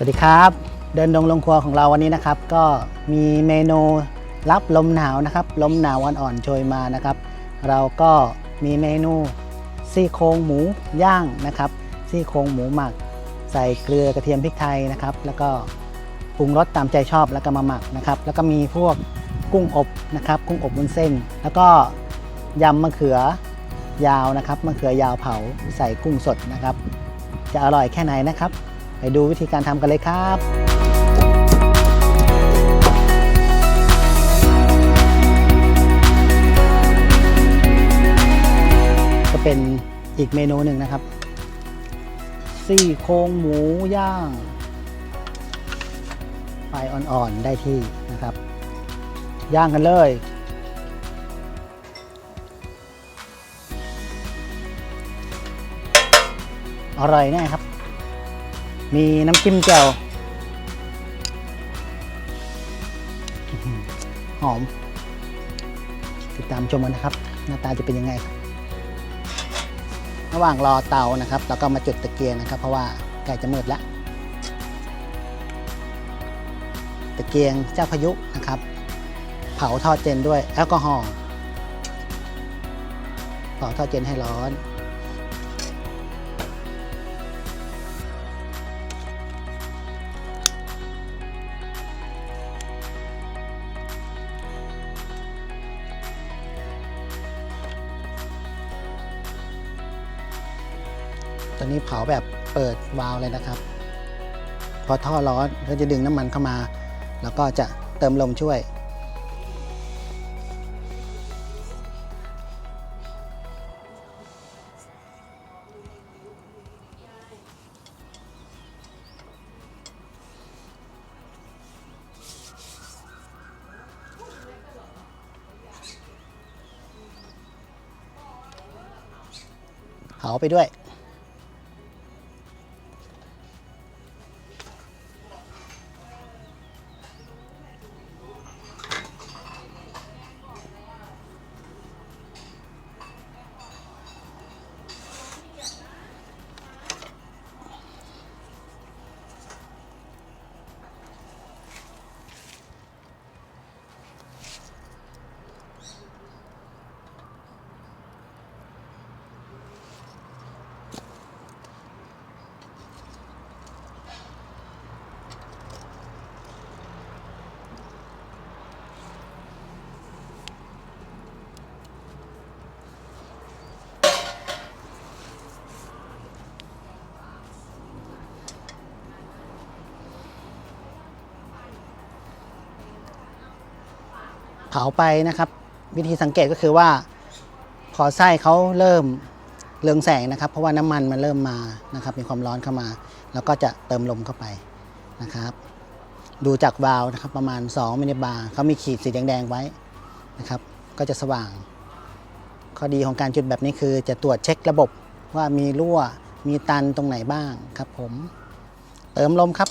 สวัสดีครับ เดินดงลงครัวของเราวันนี้นะครับ ก็มีเมนูรับลมหนาวนะครับ ลมหนาวอ่อนๆโชยมานะครับ เราก็มีเมนูซี่โครงหมูย่างนะครับซี่โครงหมูหมัก ใส่เกลือกระเทียมพริกไทยนะครับ แล้วก็ปรุงรสตามใจชอบแล้วก็มาหมักนะครับ แล้วก็มีพวกกุ้งอบนะครับ กุ้งอบวุ้นเส้น แล้วก็ยำมะเขือยาวนะครับมะเขือยาวเผาใส่กุ้งสดนะครับ จะอร่อยแค่ไหนนะครับ ไปดูวิธีการทำกันเลยครับก็เป็นอีกเมนูหนึ่งนะครับ ซี่โครงหมูย่าง ไฟอ่อนๆ ได้ที่นะครับ ย่างกันเลย อร่อยแน่ครับ มีน้ำจิ้มแจ่วหอหอม ติดตามชมกันนะครับ หน้าตาจะเป็นยังไงครับระหว่างรอเตานะครับเราก็มาจุดตะเกียงนะครับ เพราะว่าใกล้จะมืดแล้ว ตะเกียงเจ้าพายุนะครับ เผาทอดเจนด้วยแอลกอฮอล์เผาทอดเจนให้ร้อน ตอนนี้เผาแบบเปิดวาล์วเลยนะครับ พอท่อร้อนก็จะดึงน้ำมันเข้ามา แล้วก็จะเติมลมช่วย เผาไปด้วย เผาไปนะครับ วิธีสังเกตก็คือว่า พอไส้เขาเริ่มเรืองแสงนะครับ เพราะว่าน้ำมันมันเริ่มมานะครับ มีความร้อนเข้ามา แล้วก็จะเติมลมเข้าไปนะครับ ดูจากวาล์วนะครับ ประมาณ 2มิลลิบาร์เขามีขีดสีแดงๆไว้นะครับ ก็จะสว่าง ข้อดีของการจุดแบบนี้คือ จะตรวจเช็คระบบว่ามีรั่วมีตันตรงไหนบ้างครับ ผม เติมลมครับ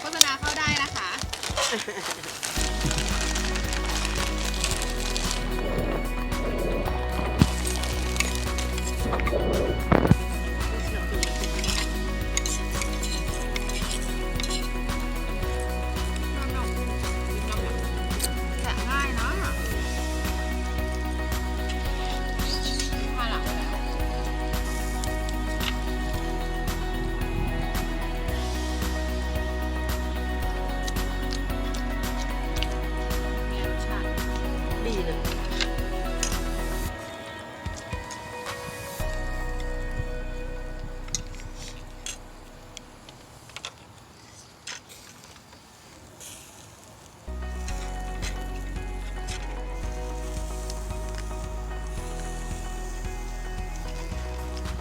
โฆษณาเข้าได้นะคะแก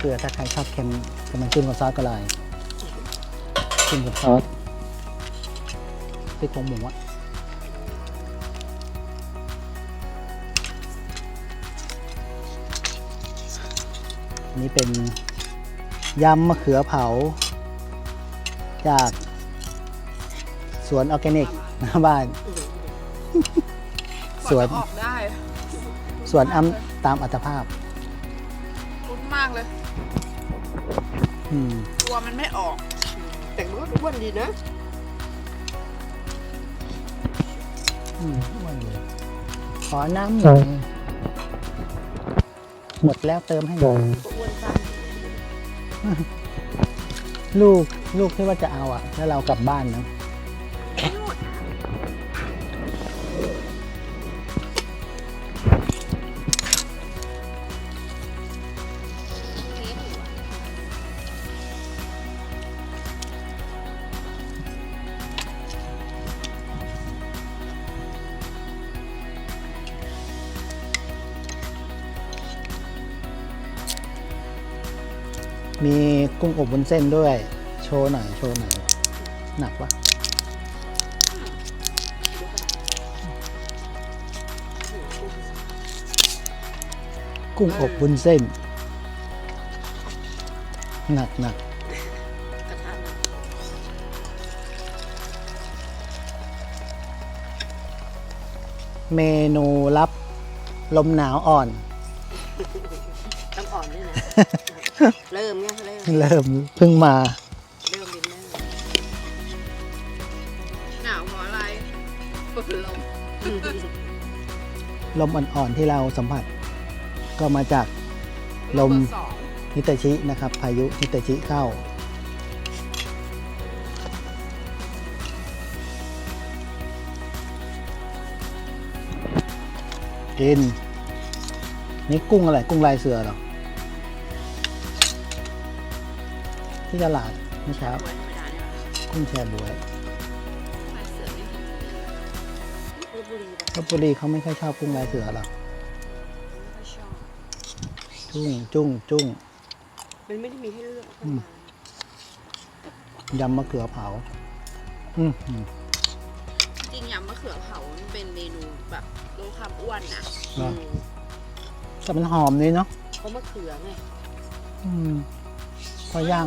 เกลือถ้าใครชอบเค็มก็มันจิ้มกับซอสก็เลยจิ้มกับซอสซี่โครงหมูอะอันนี่เป็นยำมะเขือเผา จากสวนออร์แกนิกหน้าบ้าน สวนกว่าจะออกได้ สวนอ้ำตามอัตภาพรุน มากเลยอืมกลัวมันไม่ออก แต่มันก็อ้วนดีนะอืมอ้วนเลยขอน้ำหน่อยหมดแล้วเติมให้หน่อยก็อ้วนสั้นลูกลูกที่ว่าจะเอาอะ แล้วเรากลับบ้านเนาะ มีกุ้งอบวุ้นเส้นด้วย โชว์หน่อย โชว์หน่อย หนักปะกุ้งอบวุ้นเส้น หนักหนักกระทะนะเมนูลับลมหนาวอ่อน ต้องอ่อนด้วยนะ เริ่มไงเริ่มเริ่มเพิ่งมา เริ่มดินเนอร์หนาวเพราะอะไรฝนลมลมอ่อนๆที่เราสัมผัส ก็มาจากลมเบอร์สองนิตาชินะครับ พายุนิตาชิเข้า กิน นี่กุ้งอะไร กุ้งลายเสือเหรอ ที่ตลาดเมื่อเช้าไว้ธรรมดาเนี่ยกุ้งแชบวยลายเสือไม่เห็นเลยลบบุรีแบบลบบุรีเขาไม่ค่อยชอบกุ้งลายเสือหรอกไม่ค่อยชอบจุ้งจุ้งจุ้งมันไม่ได้มีให้เลือกอืมยำมะเขือเผาอืมอืมจริงยำมะเขือเผามันเป็นเมนูแบบลดความอ้วนนะเหรอือมแต่มันหอมนี่เนาะเพราะมะเขือไงอืมพอย่าง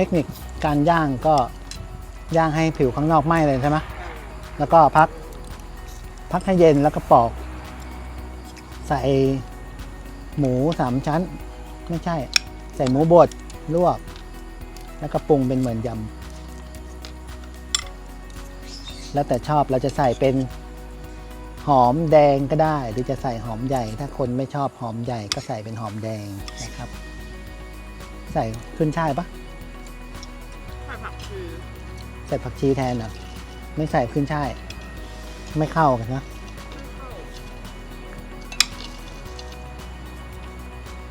ท้องนะเทคนิคการย่างก็ย่างให้ผิวข้างนอกไหม้เลยใช่ไหมแล้วก็พัก พักให้เย็นแล้วก็ปอก ใส่หมูสามชั้น ไม่ใช่ ใส่หมูบดลวก แล้วก็ปรุงเป็นเหมือนยำแล้วแต่ชอบเราจะใส่เป็นหอมแดงก็ได้ หรือจะใส่หอมใหญ่ ถ้าคนไม่ชอบหอมใหญ่ก็ใส่เป็นหอมแดงนะครับ ใส่ขึ้นช่ายปะ ส่ผักชีใส่ผักชีแทนเหรอไม่ใส่ขึ้นช่ายไม่เข้ากันนะ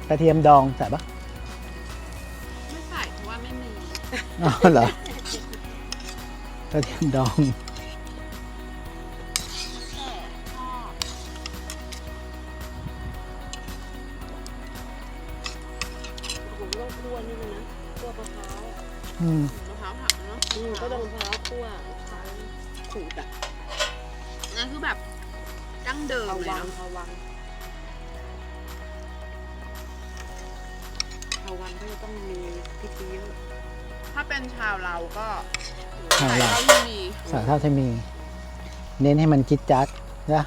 กระเทียมดองใส่ปะไม่ใส่เพราะว่าไม่มีอ๋อเหรอกระเทียมดองแต่ชอบผมต้องคั่วนี่มันนะคั่วมะพร้าวอืม ขูดอะนั่นคือแบบดั้งเดิมเอาเลยวังเนาะเอาวังเอาวังก็จะต้องมีพิธีเยอะถ้าเป็นชาวเราก็ชาวใส่เราเท่าที่มีสาเท่าที่มี เน้นให้มันจิดจัดนะ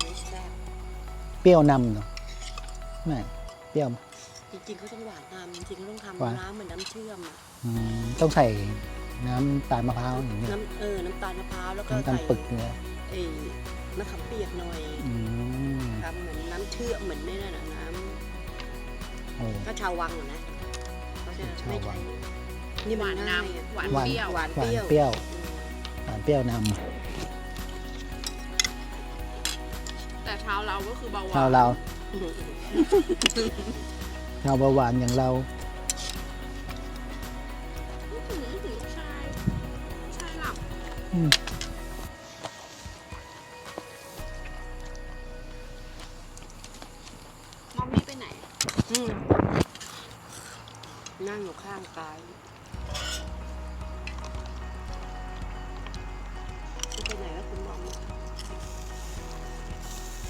ไม่แซ่บเปรี้ยวนำเนาะไม่เปรี้ยวไหมจริงๆเขาต้องหวานนำจริงๆเขาต้องทหวานำน้ำเหมือนน้ำเชื่อมอะอืมต้องใส่ น้ำตาลมะพร้าวอย่างเงี้ยน้ำเออน้ำตาลมะพร้าวแล้วก็น้ำตาลใส่ปึกเนี่ยเอ้มะขามเปียกหน่อยอืมทำเหมือนน้ำเชื่อมเหมือนนี่น่ะน้โอ้ำก็ชาววังอะนะเขาจะชาวไม่วัใช้งนี่หมัวานนง่ายอะน้ำหวานหวานเปรี้ยว หวานหวานเปรี้ยวเปรี้ยวอืมหวานเปรี้ยวนแต่ชาวเราก็คือเบาหำวานชาวเราชาวเบาหวานอย่างเรา มอมมี่ไปไหน นั่งอยู่ข้างกายไปไหนแล้วคุณมอมค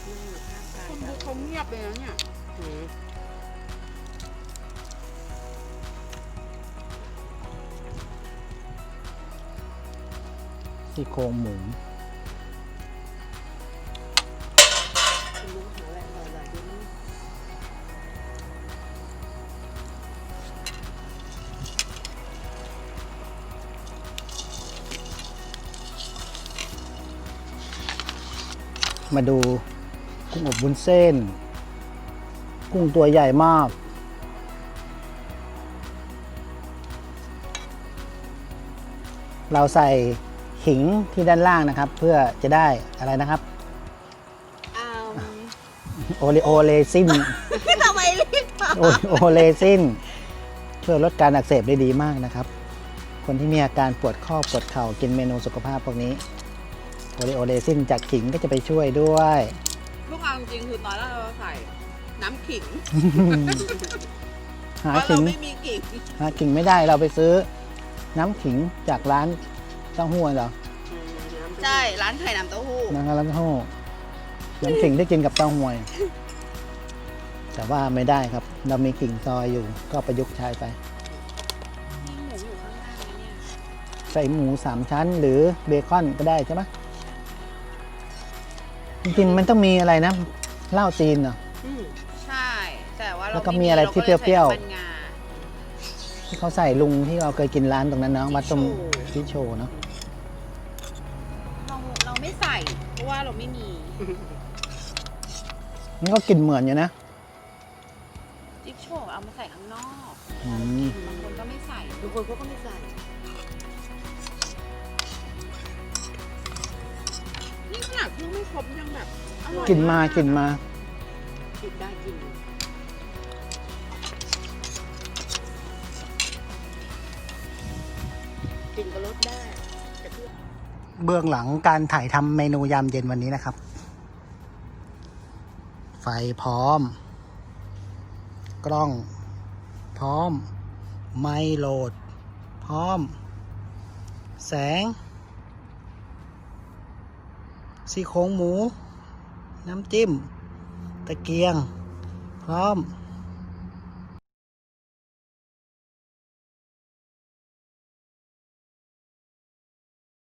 นั่งอยู่ข้างกายคุณดูเขาเงียบไปแล้วเนี่ย ซี่โครงหมูคุณรู้หาอะไรอร่อยๆดีมั้ยมาดูกุ้งอบบุญเส้น กุ้งตัวใหญ่มาก เราใส่ ขิงที่ด้านล่างนะครับ เพื่อจะได้อะไรนะครับอ้าวโอเลโอเลซินทำไมรีบมาโอโอเลซินช่วยลดการอักเสบได้ดีมากนะครับ คนที่มีอาการปวดข้อปวดเข่ากินเมนูสุขภาพพวกนี้โอเลโอเลซินจากขิงก็จะไปช่วยด้วย ลูกเอาจริงๆคือตอนแรกเราใส่น้ำขิงหาเพราะขิเราง ไม่มีขิง หาขิงไม่ได้เราไปซื้อน้ำขิงจากร้าน เต้าหู้เหรออืมน้ำใช่ ร้านไข่น้ำเต้าหู้นะครับร้านเต้าหู้น้ำขิงที่กินกับเต้าหวย แต่ว่าไม่ได้ครับ เรามีกิ่งซอยอยู่ ก็ประยุกต์ใช้ไป มีหมูอยู่ข้างล่างไหมเนี่ยใส่หมูสามชั้น หรือเบคอนก็ได้ใช่ไหมจริงๆมันต้องมีอะไรนะเหล้าจีนเหรอ อืมใช่ แต่ว่าเราแล้วก็มีอะไรที่เปรี้ยวๆๆมันงา ที่เขาใส่ลุงที่เราเคยกินร้านตรงนั้นเนาะวัดตรงที่โชว์เนาะ เราเราไม่ใส่ เพราะ ว่าเราไม่มี มันก็กลินเหมือนอยู่นะ จิ๊กโชว์เอามาใส่ข้างนอกอืม บางคนก็ไม่ใส่บางคนเขาก็ไม่ใส่นี่ขนาดเครื่องไม่ครบยังแบบอร่อยกลินมาากกลินมากินได้กินอยู่กิน เบื้องหลังการถ่ายทำเมนูยามเย็นวันนี้นะครับ ไฟพร้อม กล้อง พร้อม ไมค์โหลด พร้อม แสงซี่โครงหมู น้ำจิ้ม ตะเกียง พร้อม